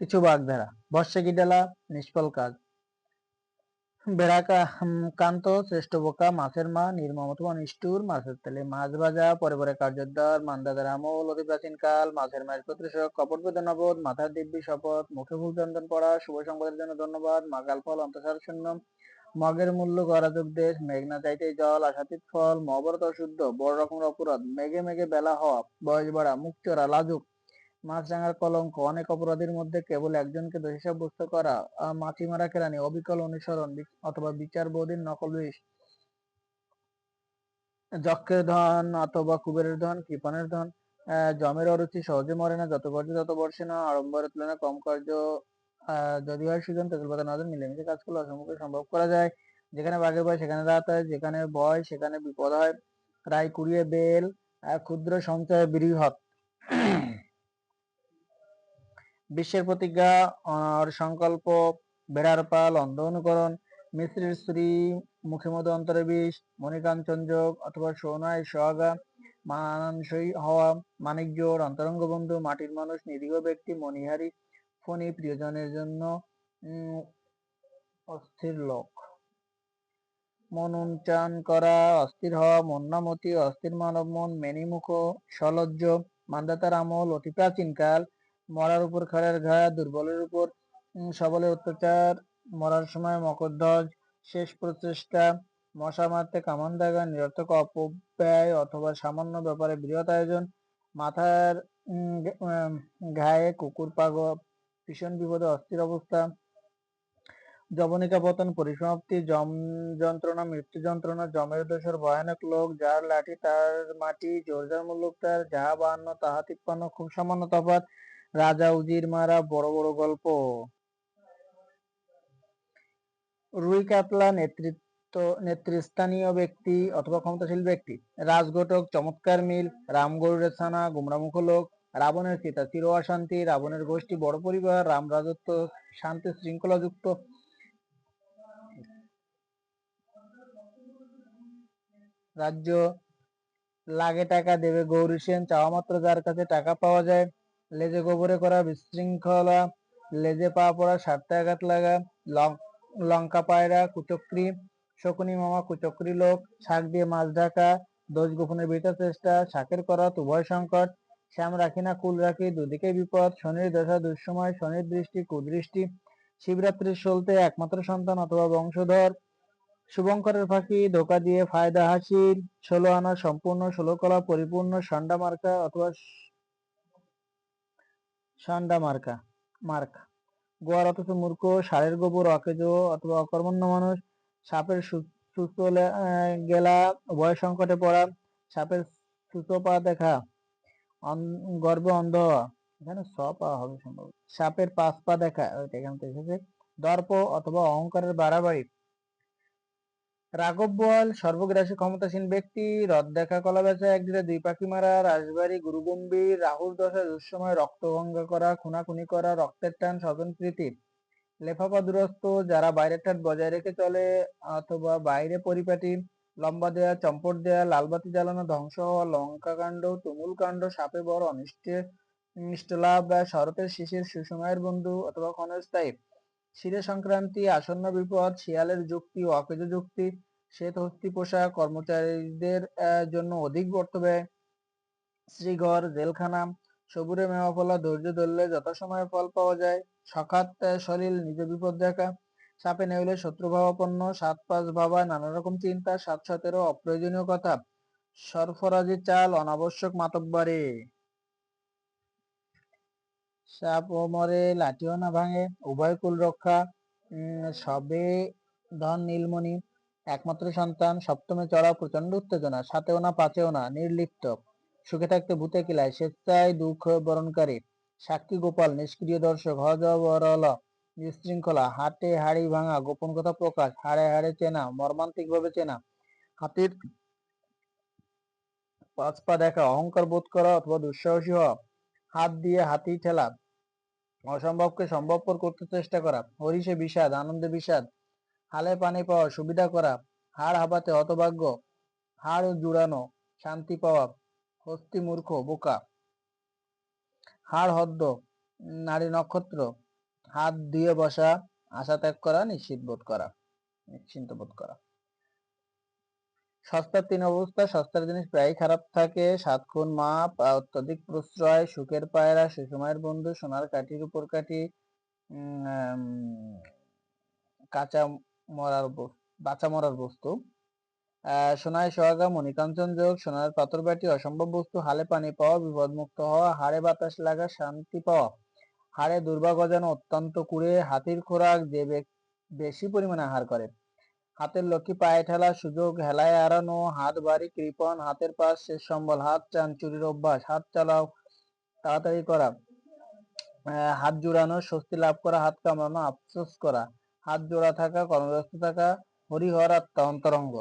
কিছু বাগধারা বর্ষে গিডালা নিষ্ফল কাজ। বেড়া কান্ত শ্রেষ্ঠ বোকা, মাছের মা নির্মমতম নিষ্ঠুর, মাছের তেলে মাছ ভাজা, পরে পরে কার্যোদ্ধার মান্দাদার আমল অতি প্রাচীন কাল, মাছের মায়ের প্রতিষেধক কপট বেদনাবোধ মাথার দিব্যি শপথ, মুখে ভুল চন্দন পড়া, শুভ সংবাদের জন্য ধন্যবাদ, মাগাল ফল, অন্তঃসার শূন্য, মগের মূল্য গরাযোগ দেশ মেঘনা চাইতে জল, আশাতীত ফল মহাভারত অশুদ্ধ, বড় রকমের অপরাধ, মেঘে মেঘে বেলা হওয়া, বয়স বাড়া, মুখ চড়া, লাজুক মাছরাঙার কলঙ্ক অনেক অপরাধীর মধ্যে কেবল একজনকে দোষী সাব্যস্ত করা আহ, মাছি মারা কেরানি অবিকল অনুসরণ অথবা বিচার বোধীর নকল বিষ। যক্ষের ধন অথবা কুবেরের ধন কৃপণের ধন জমের অরুচি সহজে মরে না যত কার্য তত বর্ষে না আড়ম্বরের তুলনায় কম কার্য যদি হয় সুজন তেতুল পাতা নজর মিলেমিশে কাজ করলে অসম্ভবকে সম্ভব করা যায়। যেখানে বাঘের ভয় সেখানে রাত হয় যেখানে ভয় সেখানে বিপদ হয়। রায় কুড়িয়ে বেল ক্ষুদ্র সঞ্চয় বৃহৎ। বিশ্বের প্রতিজ্ঞা, আর সংকল্প, বেড়ার পাল, অন্ধ অনুকরণ মিশ্রির শ্রী মুখে মধু, অন্তরে বিষ মণিকাঞ্চন যোগ অথবা সোনায় সোহাগা, মানানসই হওয়া, মানিক জোর, অন্তরঙ্গ বন্ধু, মাটির মানুষ, নিরীহ ব্যক্তি, মণিহারি, ফণি, প্রিয়জনের জন্য অস্থির লোক। মন উঞ্চান করা, অস্থির হওয়া মন্নামতি অস্থির মানব মন, মেনিমুখ, সলজ্জ মান্দাতার আমল, অতি প্রাচীন কাল মরার উপর খড়ের ঘা, দুর্বলের উপর সবলের অত্যাচার, মরার সময় মকরধ্বজ শেষ প্রচেষ্টা, মশা মারতে কামান দাগা নিরর্থক অপব্যয় অথবা সামান্য ব্যাপারে বৃহৎ আয়োজন, মাথার ঘায়ে কুকুর পাগল, ভীষণ বিপদে অস্থির অবস্থা জবনিকা পতন, পরিসমাপ্তি যম যন্ত্রণা, মৃত্যু যন্ত্রণা, জমের দোষর ভয়ানক লোক, যার লাঠি, তার মাটি, জোরজার মুল্লুক, তার যাহা বাহান্ন, তাহা তিপ্পান্ন, খুব সামান্য তফাৎ রাজা উজির মারা বড় বড় গল্প। রুই কাতলা নেতৃত্ব, নেতৃস্থানীয় ব্যক্তি অথবা ক্ষমতাশীল ব্যক্তি। রাজঘটক, চমৎকার মিল, রাম গরুড়ের ছানা গুমরামুখ লোক রাবণের সীতা চির অশান্তি, রাবণের গোষ্ঠী বড় পরিবার, রাম রাজত্ব, শান্তি শৃঙ্খলা যুক্ত রাজ্য, লাগে টাকা দেবে গৌরী সেন, চাওয়া মাত্র যার কাছে টাকা পাওয়া যায়। লেজে গোবরে করা বিশৃঙ্খলা, লেজে পা পড়া স্বার্থে আঘাত লাগা লঙ্কা পায়রা, কুচক্রি, শকুনি মামা কুচক্রি লোক, শাক দিয়ে মাছ ঢাকা, দোষ গোপনের বৃথা চেষ্টা, শাকের করা উভয় সংকট, শ্যাম রাখি না, কুল রাখি দুদিকে বিপদ, শনির দশা দুঃসময়, শনির দৃষ্টি, কুদৃষ্টি শিবরাত্রির সলতে একমাত্র সন্তান অথবা বংশধর, শুভঙ্করের ফাঁকি, ধোকা দিয়ে ফায়দা হাসিল, ষোলো আনা সম্পূর্ণ, ষোলো কলা পরিপূর্ণ, সান্ডা মার্কা অথবা সান্ডা মার্কা, মার্ক। গোয়ার অথচ মূর্খ ষাঁড়ের গোবর, অকেজ অথবা অকর্মণ্য মানুষ। সাপের সুস্থ গেলা ভয় সংকটে পড়া। সাপের সুস্থ পা দেখা গর্ব অন্ধ হওয়া। এখানে স পা হবে সম্ভব সাপের পাঁচ পা দেখা এখান থেকে এসেছে। দর্প অথবা অহংকারের বাড়াবাড়ি। রাঘব বোয়াল সর্বগ্রাসী ক্ষমতাসীন ব্যক্তি রদ দেখা, কলা বেচা, একদিকে দুই পাখি মারা, রাজবাড়ি গুরু গম্ভীর রাহুর দশা, দুঃসময় রক্তভঙ্গ করা, খুনাখুনি করা, রক্তের টান, স্বজন প্রীতি। লেফাফা দুরস্ত, যারা বাইরের ঠাট বজায় রেখে চলে, অথবা বাইরে পরিপাটি, লম্বা দেয়া, চম্পট দেয়া, লালবাতি জ্বালানো, ধ্বংস হওয়া, লঙ্কা কাণ্ড, তুমুল কাণ্ড, সাপে বড়, অনিষ্টে, নিষ্ঠলাভ, বা শরতের শিশির সুসময়ের বন্ধু, অথবা ক্ষণস্থায়ী। শিরে সংক্রান্তি আসন্ন বিপদ, শিয়ালের যুক্তি অকেজ যুক্তি শ্বেত হস্তি পোশাক, কর্মচারীদের জন্য অধিক ব্যয় শ্রীঘর, জেলখানা, সবুরে মেওয়া ফলা, ধৈর্য ধরলে যথাসময়ে ফল পাওয়া যায়, সখাত সলিল, নিজ বিপদ দেখা, সাপে নেউলে শত্রুভাবাপন্ন সাত পাঁচ ভাবা নানা রকম চিন্তা, সাত সতেরো অপ্রয়োজনীয় কথা, সরফরাজি চাল, অনাবশ্যক মাতব্বারে। সাপ ও মরে, লাঠিও না ভাঙে, উভয় কুল রক্ষা। সবে ধন নীলমণি, একমাত্র সন্তান, সপ্তমে চড়া প্রচণ্ড উত্তেজনা, সাতেও না, পাঁচেও না, নির্লিপ্ত। সুখে থাকতে ভূতে কিলায়, স্বেচ্ছায় দুঃখ বরণকারী। সাক্ষী গোপাল, নিষ্ক্রিয় দর্শক হজ বরল বিশৃঙ্খলা হাটে হাড়ি ভাঙা, গোপন কথা প্রকাশ, হাড়ে হাড়ে চেনা মর্মান্তিক ভাবে চেনা। হাতির পাঁচ পা দেখা, অহংকার বোধ করা অথবা দুঃসাহসী হওয়া। হাত দিয়ে হাতি ঠেলা অসম্ভবকে সম্ভবপর করতে চেষ্টা করা, হরিষে বিষাদ, আনন্দে বিষাদ, হালে পানি পাওয়া সুবিধা করা হাড় হাবাতে হতভাগ্য হাড় জুড়ানো শান্তি পাওয়া, হস্তি মূর্খ, বোকা, হাড় হদ্দ, নারী নক্ষত্র, হাত দিয়ে বসা, আশা ত্যাগ করা, নিশ্চিত বোধ করা, নিশ্চিন্ত বোধ করা। সস্তার তিন অবস্থা, সস্তার জিনিস প্রায়ই খারাপ থাকে। সাত খুন মাপ, অত্যধিক প্রশ্রয়, সুখের পায়রা সুসময়ের বন্ধু, সোনার কাঠির উপর কাঠি কাঁচা মরার বাঁচা মরার বস্তু। সোনায় সোহাগা, মণিকাঞ্চন যোগ, সোনার পাথর বাটি, অসম্ভব বস্তু, হালে পানি পাওয়া বিপদ মুক্ত হওয়া, হাড়ে বাতাস লাগা, শান্তি পাওয়া। হাড়ে দুর্ভাগ্য যেন অত্যন্ত কুড়ে, হাতির খোরাক, যে বেশি পরিমাণে আহার করে। হাতের লক্ষ্মী পায়ে ঠেলা সুযোগ, হেলায় এড়ানো, হাত বাড়ি কৃপন হাতের পাশ শেষ সম্বল, হাত চান চুরির অভ্যাস, হাত চালাও, তাড়াতাড়ি করা হাত জোড়ানো, স্বস্তি লাভ করা, হাত কামড়ানো, আফসোস করা, হাত জোড়া থাকা, কর্মব্যস্ত থাকা, হরিহর আত্মা, অন্তরঙ্গ।